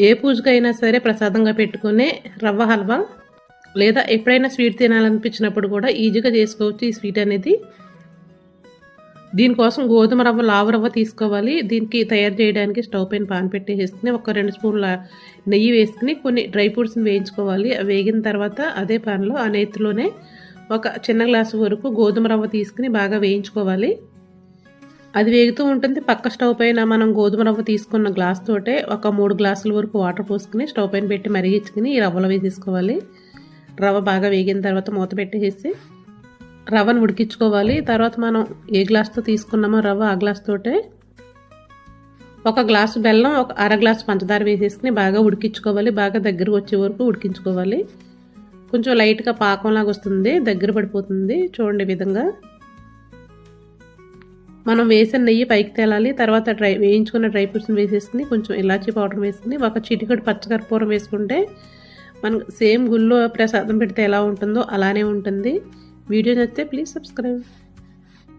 ఏ పూజకైనా సరే ప్రసాదంగా పెట్టుకునే రవ్వ హల్వా లేదా ఎప్పుడైనా స్వీట్ తినాలనిపించినప్పుడు కూడా ఈజీగా చేసుకోవచ్చు ఈ స్వీట్ అనేది. దీనికోసం గోధుమ రవ్వ లావ రవ్వ తీసుకోవాలి. దీనికి తయారు చేయడానికి స్టవ్ పైన పాన్ పెట్టేసుకుని ఒక రెండు స్పూన్ల నెయ్యి వేసుకుని కొన్ని డ్రై ఫ్రూట్స్ని వేయించుకోవాలి. వేగిన తర్వాత అదే పాన్లో ఆ నేతిలోనే ఒక చిన్న గ్లాసు వరకు గోధుమ రవ్వ తీసుకుని బాగా వేయించుకోవాలి. అది వేగుతూ ఉంటుంది. పక్క స్టవ్ పైన మనం గోధుమ రవ్వ తీసుకున్న గ్లాస్ తోటే ఒక మూడు గ్లాసుల వరకు వాటర్ పోసుకుని స్టవ్ పైన పెట్టి మరిగించుకుని ఈ రవ్వలో వేసేసుకోవాలి రవ్వ బాగా వేగిన తర్వాత మూత పెట్టేసి రవ్వను ఉడికించుకోవాలి. తర్వాత మనం ఏ గ్లాస్తో తీసుకున్నామో రవ్వ ఆ గ్లాస్ తోటే ఒక గ్లాసు బెల్లం ఒక అర గ్లాసు పంచదార వేసేసుకుని బాగా ఉడికించుకోవాలి. బాగా దగ్గర వచ్చే వరకు ఉడికించుకోవాలి. కొంచెం లైట్గా పాకంలాగా వస్తుంది. దగ్గర పడిపోతుంది. చూడండి విధంగా. మనం వేసిన నెయ్యి పైకి తేలాలి తర్వాత డ్రై వేయించుకున్న డ్రై ఫ్రూట్స్ని వేసేసుకుని కొంచెం ఇలాచీ పౌడర్ వేసుకుని ఒక చిటికడు పచ్చకర్పూరం వేసుకుంటే మనకు సేమ్ గుళ్ళో ప్రసాదం పెడితే ఎలా ఉంటుందో అలానే ఉంటుంది. వీడియో నచ్చితే ప్లీజ్ సబ్స్క్రైబ్.